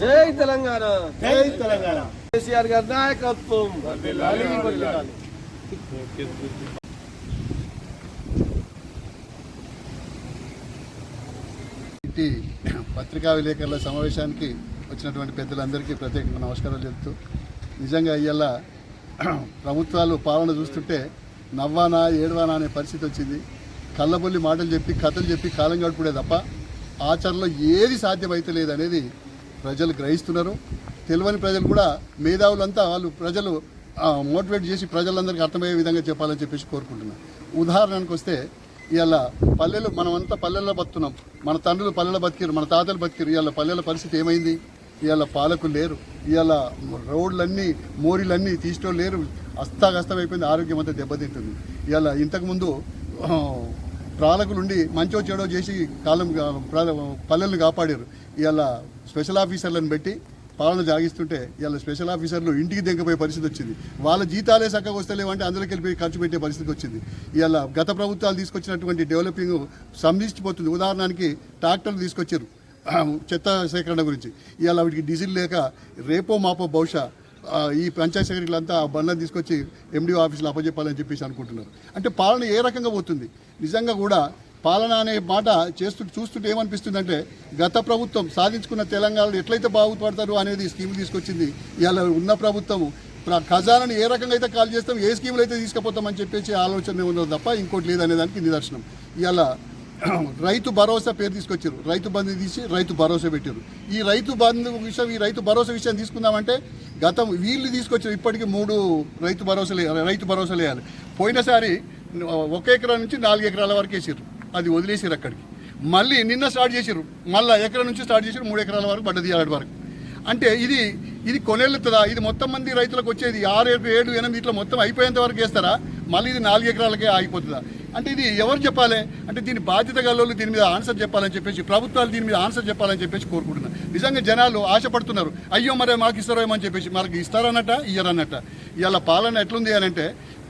జై తెలంగాణ. జై తెలంగాణ. కేసీఆర్ గారి నాయకత్వం. పత్రికా విలేకరుల సమావేశానికి వచ్చినటువంటి పెద్దలందరికీ ప్రత్యేకంగా నమస్కారాలు చెప్తూ నిజంగా ఇవాళ ప్రభుత్వాలు పాలన చూస్తుంటే నవ్వానా ఏడవానా అనే పరిస్థితి వచ్చింది. కళ్ళబొల్లి మాటలు చెప్పి కథలు చెప్పి కాలం గడుపుడే తప్ప ఆచరణలో ఏది సాధ్యమైతే లేదనేది ప్రజలు గ్రహిస్తున్నారు. తెలియని ప్రజలు కూడా మేధావులంతా వాళ్ళు ప్రజలు మోటివేట్ చేసి ప్రజలందరికీ అర్థమయ్యే విధంగా చెప్పాలని చెప్పేసి కోరుకుంటున్నాను ఉదాహరణకు వస్తే ఇవాళ పల్లెలు మనమంతా పల్లెల్లో బతున్నాం. మన తండ్రులు పల్లెలో బతికారు మన తాతలు బతికారు ఇవాళ పల్లెల పరిస్థితి ఏమైంది? ఇవాళ పాలకులు లేరు. ఇవాళ రోడ్లన్నీ మోరీలన్నీ తీసుకోలేరు అస్తాగస్తం అయిపోయింది ఆరోగ్యం అంతా దెబ్బతింటుంది. ఇవాళ ఇంతకుముందు ఆ, ఉండి మంచో చెడో చేసి కాలం పల్లెల్ని పల్లెలను కాపాడారు. ఇవాళ స్పెషల్ ఆఫీసర్లను పెట్టి పాలన జాగిస్తుంటే ఇవాళ స్పెషల్ ఆఫీసర్లు ఇంటికి దింకపోయే పరిస్థితి వచ్చింది. వాళ్ళ జీతాలే చక్కగా వస్తలేవంటే అందులోకి వెళ్ళిపోయి ఖర్చు పెట్టే పరిస్థితి వచ్చింది. ఇవాళ గత ప్రభుత్వాలు తీసుకొచ్చినటువంటి డెవలపింగ్ సంధించిపోతుంది ఉదాహరణకి ట్రాక్టర్లు తీసుకొచ్చారు. చెత్త సేకరణ గురించి. ఇవాళ వీటికి డీజిల్ లేక రేపో మాపో బహుశా ఈ పంచాయత్ సెక్రటరీలంతా ఆ బండ్లను తీసుకొచ్చి ఎండిఓ ఆఫీసులో అప్పచెప్పాలని చెప్పేసి అనుకుంటున్నారు. అంటే పాలన ఏ రకంగా పోతుంది? నిజంగా కూడా పాలన అనే మాట చేస్తు చూస్తుంటే ఏమనిపిస్తుందంటే గత ప్రభుత్వం సాధించుకున్న తెలంగాణలో ఎట్లయితే బాగుపడతారు అనేది స్కీమ్ తీసుకొచ్చింది ఇవాళ ఉన్న ప్రభుత్వం ప్ర- ఖజానాని ఏ రకంగా అయితే కాల్ చేస్తాం ఏ స్కీములు అయితే తీసుకుపోతామని చెప్పేసి ఆలోచన ఉన్నది తప్ప ఇంకోటి లేదనే దానికి నిదర్శనం. ఇవాళ రైతు భరోసా పేరు తీసుకొచ్చారు. రైతు బంధు తీసి రైతు భరోసా పెట్టారు. ఈ రైతు బంధు విషయం ఈ రైతు భరోసా విషయం తీసుకుందామంటే గతం వీళ్ళు తీసుకొచ్చిన ఇప్పటికి మూడు రైతు భరోసాలు రైతు భరోసాలు వేయాలి పోయినసారి ఒక ఎకరా నుంచి నాలుగు ఎకరాల వరకు వేసారు అది వదిలేసారు అక్కడికి. మళ్ళీ నిన్న స్టార్ట్ చేసారు మళ్ళీ ఎకరా నుంచి స్టార్ట్ చేసారు మూడు ఎకరాల వరకు పడ్డ తీయాలి వరకు. అంటే ఇది ఇది కొనెళ్ళుతుందా ఇది మొత్తం మంది రైతులకు వచ్చేది ఆరు ఏడు ఏడు ఎనిమిది ఇట్లా మొత్తం అయిపోయేంత వరకు వేస్తారా? మళ్ళీ ఇది నాలుగు ఎకరాలకే ఆగిపోతుందా? అంటే ఇది ఎవరు చెప్పాలి? అంటే దీని బాధ్యత గల దీని మీద ఆన్సర్ చెప్పాలని చెప్పేసి ప్రభుత్వాలు దీని మీద ఆన్సర్ చెప్పాలని చెప్పేసి కోరుకుంటున్నారు. నిజంగా జనాలు ఆశపడుతున్నారు. అయ్యో మరే మాకు ఇస్తారో ఏమో అని చెప్పేసి మనకి ఇస్తారన్నట ఇయ్యరన్నట ఇవాళ పాలన ఎట్లుంది అని అంటే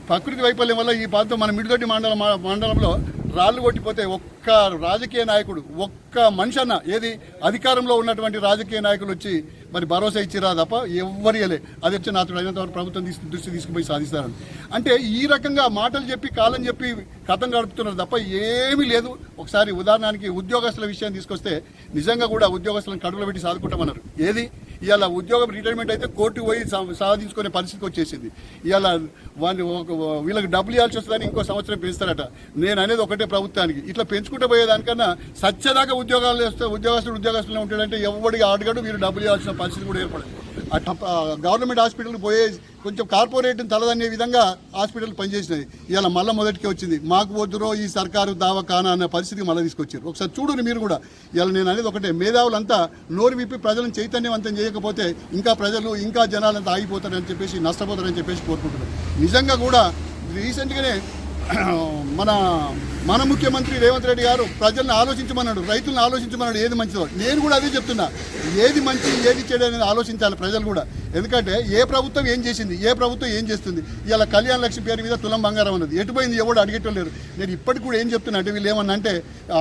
ప్రకృతి వైఫల్యం వల్ల ఈ ప్రాంతం మన మిడిదొడ్డి మండల మండలంలో రాళ్ళు కొట్టిపోతే ఒక్క రాజకీయ నాయకుడు ఒక్క మనిషి అన్న ఏది అధికారంలో ఉన్నటువంటి రాజకీయ నాయకులు వచ్చి మరి భరోసా ఇచ్చిరా తప్ప ఎవ్వరి అది వచ్చి నాతో అయినంత ప్రభుత్వం తీసుకు దృష్టి తీసుకుపోయి సాధిస్తారని. అంటే ఈ రకంగా మాటలు చెప్పి కాలం చెప్పి కథం గడుపుతున్నారు తప్ప ఏమీ లేదు. ఒకసారి ఉదాహరణకి ఉద్యోగస్తుల విషయం తీసుకొస్తే నిజంగా కూడా ఉద్యోగస్తులను కడుపులో పెట్టి సాదుకుంటామన్నారు. ఏది? ఇవాళ ఉద్యోగం రిటైర్మెంట్ అయితే కోర్టు పోయి సాధించుకునే పరిస్థితికి వచ్చేసింది. ఇవాళ వాళ్ళు వీళ్ళకి డబ్బులు ఇవ్వాల్సి వస్తుందని ఇంకో సంవత్సరం పెంచుతారట. నేను అనేది ఒకటే ప్రభుత్వానికి. ఇట్లా పెంచుకుంటూ పోయేదానికన్నా సత్యదాకా ఉద్యోగాలు వేస్తే ఉద్యోగస్తుడు ఉద్యోగస్తులు ఉంటాడంటే ఎవరికి అడగడు మీరు డబ్బులు ఇవ్వాల్సిన పరిస్థితి కూడా ఏర్పడదు. గవర్నమెంట్ హాస్పిటల్కి పోయే కొంచెం కార్పొరేట్ తలదనే విధంగా హాస్పిటల్ పనిచేసినది ఇలా మళ్ళీ మొదటికి వచ్చింది. మాకు వద్దురో ఈ సర్కారు దావకానా అనే పరిస్థితికి మళ్ళీ తీసుకొచ్చారు. ఒకసారి చూడండి మీరు కూడా. ఇలా నేను అనేది ఒకటే. మేధావులంతా నోరు విప్పి ప్రజలను చైతన్యవంతం చేయకపోతే ఇంకా ప్రజలు ఇంకా జనాలంతా ఆగిపోతారని చెప్పేసి నష్టపోతారని చెప్పేసి కోరుకుంటున్నారు నిజంగా కూడా రీసెంట్గానే మన మన ముఖ్యమంత్రి రేవంత్ రెడ్డి గారు ప్రజలను ఆలోచించమన్నాడు రైతులను ఆలోచించమన్నాడు ఏది మంచిదో. నేను కూడా అదే చెప్తున్నా. ఏది మంచి ఏది చెడు అనేది ఆలోచించాలి ప్రజలు కూడా. ఎందుకంటే ఏ ప్రభుత్వం ఏం చేసింది ఏ ప్రభుత్వం ఏం చేస్తుంది? ఇలా కళ్యాణ లక్ష్మి పేరు మీద తులం బంగారం అన్నది. ఎటుపోయింది ఎవడు అడిగేటం లేరు. నేను ఇప్పటికి కూడా ఏం చెప్తున్నా అంటే వీళ్ళు ఏమన్నా అంటే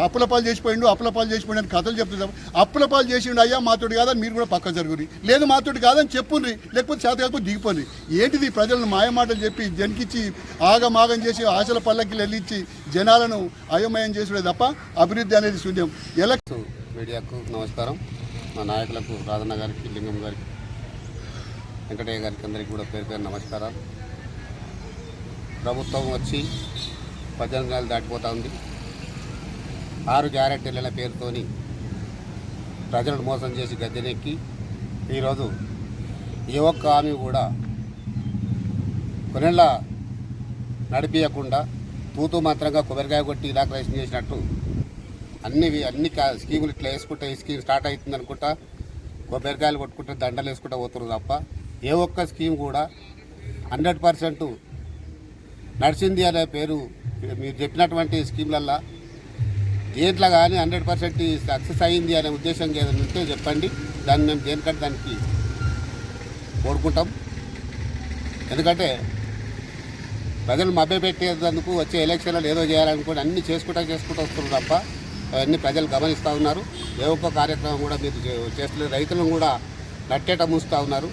అప్పుల పాలు చేసిపోయిండు అప్పుల పాలు చేసిపోయిండు అని కథలు చెప్తున్నాం అప్పుల పాలు చేసిండు అయ్యా మాతోటి కాదని మీరు కూడా పక్క జరుగురి లేదు మాతోటి కాదని చెప్పుండ్రి లేకపోతే చేత కాకపోతే దిగిపోండి ఏంటిది ప్రజలను మాయమాటలు చెప్పి జనికిచ్చి ఆగమాగం చేసి ఆశల పల్లకి వెళ్ళిచ్చి జనాలను అయోమయం చేసుడే తప్ప అభివృద్ధి అనేది శూన్యం. ఎలక్షన్ మీడియాకు నమస్కారం. మా నాయకులకు రాధన్న గారికి లింగం గారికి వెంకటయ్య గారికి అందరికీ కూడా పేరు పేరు నమస్కారాలు. ప్రభుత్వం వచ్చి పద్దెనిమిది నెలలు దాటిపోతా ఉంది. ఆరు గ్యారెంటీల పేరుతోని ప్రజలను మోసం చేసి గద్దెనెక్కి ఈరోజు ఏ ఒక్క హామీ కూడా కొన్నేళ్ళ నడిపించకుండా తూతూ మాత్రంగా కొబ్బరికాయ కొట్టి ఇనాగ్రేషన్ చేసినట్టు. అన్ని అన్ని స్కీములు ఇట్లా వేసుకుంటే ఈ స్కీమ్ స్టార్ట్ అవుతుంది అనుకుంటా కొబ్బరికాయలు కొట్టుకుంటే దండలు వేసుకుంటా పోతున్నారు తప్ప ఏ ఒక్క స్కీమ్ కూడా హండ్రెడ్ పర్సెంట్ నడిచింది అనే పేరు మీరు చెప్పినటువంటి స్కీమ్లల్లో. దేంట్లో కానీ హండ్రెడ్ పర్సెంట్ సక్సెస్ అయ్యింది అనే ఉద్దేశం ఏదైనా ఉంటే చెప్పండి. దాన్ని మేము దేనికంటే దానికి కోరుకుంటాం. ఎందుకంటే ప్రజలు మభ్యపెట్టేందుకు వచ్చే ఎలక్షన్లు ఏదో చేయాలనుకుని అన్ని చేసుకుంటా చేసుకుంటూ వస్తున్నారు తప్ప అవన్నీ ప్రజలు గమనిస్తూ ఉన్నారు. ఏ ఒక్క కార్యక్రమం కూడా మీరు చే- రైతులను కూడా నట్టేట మూస్తూ ఉన్నారు.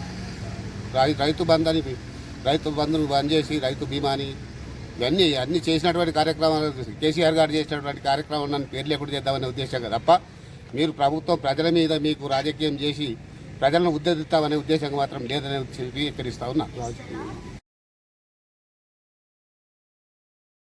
రైతు బంధు అని రైతు బంధును బంద్ చేసి రైతు బీమాని ఇవన్నీ అన్ని చేసినటువంటి కార్యక్రమాలు కేసీఆర్ గారు చేసినటువంటి కార్యక్రమం నన్ను పేరు లేకుండా చేద్దామనే ఉద్దేశంగా తప్ప మీరు ప్రభుత్వం ప్రజల మీద మీకు రాజకీయం చేసి ప్రజలను ఉద్ధరిస్తామనే ఉద్దేశంగా మాత్రం లేదని హెచ్చరిస్తా ఉన్నా.